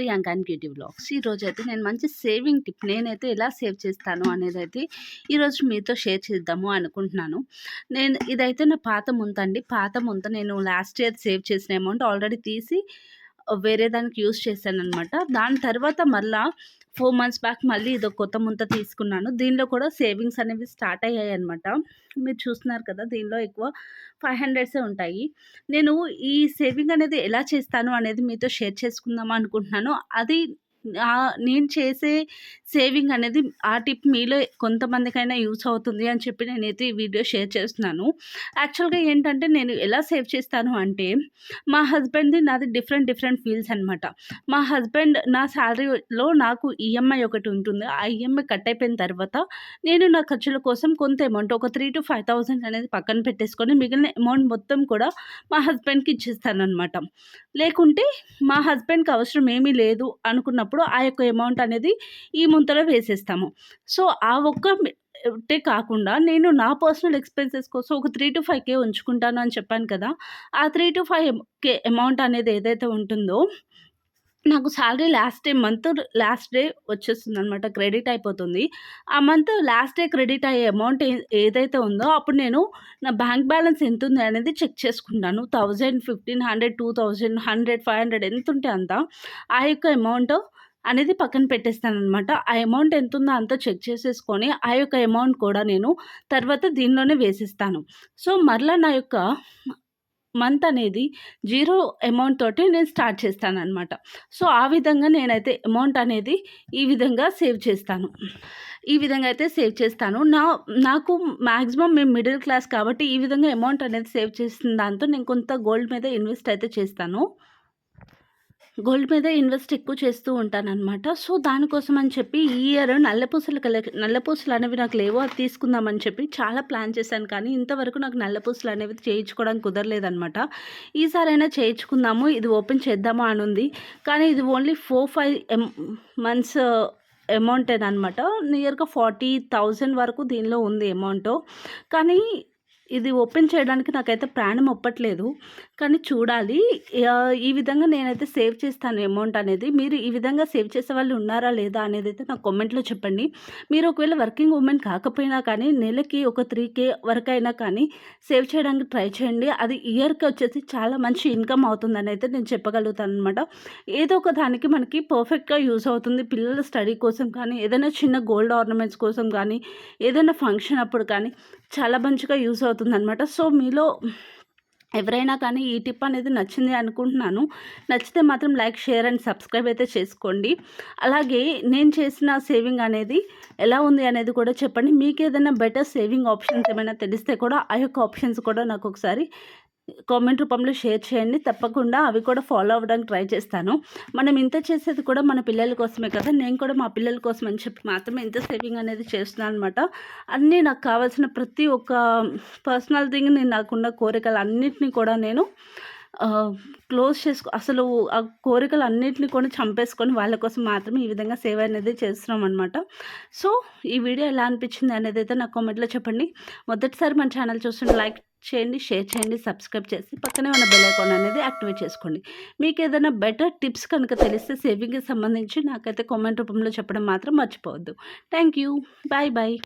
Priyanka and beauty blogs. ఈరోజు అయితే నేను మంచి సేవింగ్ టిప్ నేనైతే ఎలా సేవ్ చేస్తాను అనేది అయితే ఈరోజు మీతో షేర్ చేద్దాము అనుకుంటున్నాను. నేను ఇదైతే నా పాత ముంత అండి పాత ముంత నేను లాస్ట్ ఇయర్ సేవ్ చేసిన అమౌంట్ ఆల్రెడీ తీసి వేరే దానికి యూస్ చేశాను అనమాట దాని తర్వాత మళ్ళా ఫోర్ మంత్స్ బ్యాక్ మళ్ళీ ఇదో కొత్త ముంత తీసుకున్నాను. దీనిలో కూడా సేవింగ్స్ అనేవి స్టార్ట్ అయ్యాయి అనమాట మీరు చూస్తున్నారు కదా దీనిలో ఎక్కువ ఫైవ్ హండ్రెడ్సే ఉంటాయి. నేను ఈ సేవింగ్ అనేది ఎలా చేస్తాను అనేది మీతో షేర్ చేసుకుందాం అనుకుంటున్నాను. అది నేను చేసే సేవింగ్ అనేది ఆ టిప్ మీలో కొంతమందికైనా యూస్ అవుతుంది అని చెప్పి నేనైతే ఈ వీడియో షేర్ చేస్తున్నాను. యాక్చువల్గా ఏంటంటే నేను ఎలా సేవ్ చేస్తాను అంటే మా హస్బెండ్ది నాది డిఫరెంట్ డిఫరెంట్ ఫీల్స్ అనమాట మా హస్బెండ్ నా శాలరీలో నాకు ఈఎంఐ ఒకటి ఉంటుంది. ఆ ఈఎంఐ కట్ అయిపోయిన తర్వాత నేను నా ఖర్చుల కోసం కొంత అమౌంట్ ఒక త్రీ టు ఫైవ్ థౌసండ్ అనేది పక్కన పెట్టేసుకొని మిగిలిన అమౌంట్ మొత్తం కూడా మా హస్బెండ్కి ఇచ్చేస్తాను అనమాట లేకుంటే మా హస్బెండ్కి అవసరం ఏమీ లేదు అనుకున్నప్పుడు ఉన్నప్పుడు ఆ యొక్క అమౌంట్ అనేది ఈ ముంతలో వేసేస్తాము. సో ఆ ఒక్క అంటే కాకుండా నేను నా పర్సనల్ ఎక్స్పెన్సెస్ కోసం ఒక త్రీ టు ఫైవ్ కే ఉంచుకుంటాను అని చెప్పాను కదా ఆ three to five K amount అనేది ఏదైతే ఉంటుందో నాకు salary last day month last day వచ్చేస్తుంది అనమాట క్రెడిట్ అయిపోతుంది. ఆ మంత్ లాస్ట్ డే క్రెడిట్ అయ్యే అమౌంట్ ఏదైతే ఉందో అప్పుడు నేను నా బ్యాంక్ బ్యాలెన్స్ ఎంత ఉంది అనేది చెక్ చేసుకుంటాను. Thousand fifteen hundred two thousand hundred five hundred ఎంత ఉంటే అంత ఆ యొక్క అమౌంట్ అనేది పక్కన పెట్టేస్తాను అనమాట ఆ అమౌంట్ ఎంత ఉందో అంతా చెక్ చేసేసుకొని ఆ యొక్క అమౌంట్ కూడా నేను తర్వాత దీనిలోనే వేసిస్తాను. సో మరలా నా యొక్క మంత్ అనేది జీరో అమౌంట్ తోటి నేను స్టార్ట్ చేస్తాను అనమాట సో ఆ విధంగా నేనైతే అమౌంట్ అనేది ఈ విధంగా సేవ్ చేస్తాను. ఈ విధంగా అయితే సేవ్ చేస్తాను. నా నాకు మ్యాక్సిమం మేము మిడిల్ క్లాస్ కాబట్టి ఈ విధంగా అమౌంట్ అనేది సేవ్ చేసిన దాంతో నేను కొంత గోల్డ్ మీద ఇన్వెస్ట్ అయితే చేస్తాను. గోల్డ్ మీద ఇన్వెస్ట్ ఎక్కువ చేస్తూ ఉంటానన్నమాట. సో దానికోసం అని చెప్పి ఈ ఇయర్ నల్లపూసలు కలెక్ నల్లపూసలు అనేవి నాకు లేవో అది తీసుకుందామని చెప్పి చాలా ప్లాన్ చేశాను. కానీ ఇంతవరకు నాకు నల్లపూసలు అనేవి చేయించుకోవడానికి కుదరలేదనమాట ఈసారైనా చేయించుకుందాము ఇది ఓపెన్ చేద్దాము అని ఉంది. కానీ ఇది only four five M months amount అనమాట నియర్గా ఫార్టీ థౌజండ్ వరకు దీనిలో ఉంది అమౌంట్. కానీ ఇది ఓపెన్ చేయడానికి నాకైతే ప్రాణం ఒప్పట్లేదు. కానీ చూడాలి. ఈ విధంగా నేనైతే సేవ్ చేస్తాను అమౌంట్ అనేది. మీరు ఈ విధంగా సేవ్ చేసే వాళ్ళు ఉన్నారా లేదా అనేది అయితే నాకు కామెంట్లో చెప్పండి. మీరు ఒకవేళ వర్కింగ్ ఉమెన్ కాకపోయినా కానీ నెలకి ఒక త్రీ కే వరకు అయినా కానీ సేవ్ చేయడానికి ట్రై చేయండి. అది ఇయర్కి వచ్చేసి చాలా మంచి ఇన్కమ్ అవుతుందని అయితే నేను చెప్పగలుగుతాను అనమాట ఏదో ఒక దానికి మనకి పర్ఫెక్ట్గా యూస్ అవుతుంది. పిల్లల స్టడీ కోసం కానీ ఏదైనా చిన్న గోల్డ్ ఆర్నమెంట్స్ కోసం కానీ ఏదైనా ఫంక్షన్ అప్పుడు కానీ చాలా మంచిగా యూస్ అవుతుంది అనమాట సో మీలో ఎవరైనా కానీ ఈ టిప్ అనేది నచ్చింది అనుకుంటున్నాను. నచ్చితే మాత్రం లైక్ షేర్ అండ్ సబ్స్క్రైబ్ అయితే చేసుకోండి. అలాగే నేను చేసిన సేవింగ్ అనేది ఎలా ఉంది అనేది కూడా చెప్పండి. మీకు ఏదైనా బెటర్ సేవింగ్ ఆప్షన్స్ ఏమైనా తెలిస్తే కూడా ఆ యొక్క ఆప్షన్స్ కూడా నాకు ఒకసారి కామెంట్ రూపంలో షేర్ చేయండి. తప్పకుండా అవి కూడా ఫాలో అవ్వడానికి ట్రై చేస్తాను. మనం ఇంత చేసేది కూడా మన పిల్లల కోసమే కదా. నేను కూడా మా పిల్లల కోసం అని చెప్పి మాత్రమే ఇంత సేవింగ్ అనేది చేస్తున్నాను అనమాట అన్నీ నాకు కావాల్సిన ప్రతి ఒక్క పర్సనల్ థింగ్ నేను నాకున్న కోరికలు అన్నింటినీ కూడా నేను క్లోజ్ చేసుకో అసలు ఆ కోరికలు అన్నింటినీ కూడా చంపేసుకొని వాళ్ళ కోసం మాత్రమే ఈ విధంగా సేవ అనేది చేస్తున్నాం అనమాట సో ఈ వీడియో ఎలా అనిపించింది అనేది అయితే నాకు కామెంట్లో చెప్పండి. మొదటిసారి మన ఛానల్ చూస్తుంటే లైక్ చేయండి షేర్ చేయండి సబ్స్క్రైబ్ చేసి పక్కనే ఉన్న బెల్ అనేది యాక్టివేట్ చేసుకోండి. మీకు ఏదైనా బెటర్ టిప్స్ కనుక తెలిస్తే సేవింగ్కి సంబంధించి నాకైతే కామెంట్ రూపంలో చెప్పడం మాత్రం మర్చిపోవద్దు. Thank you bye bye.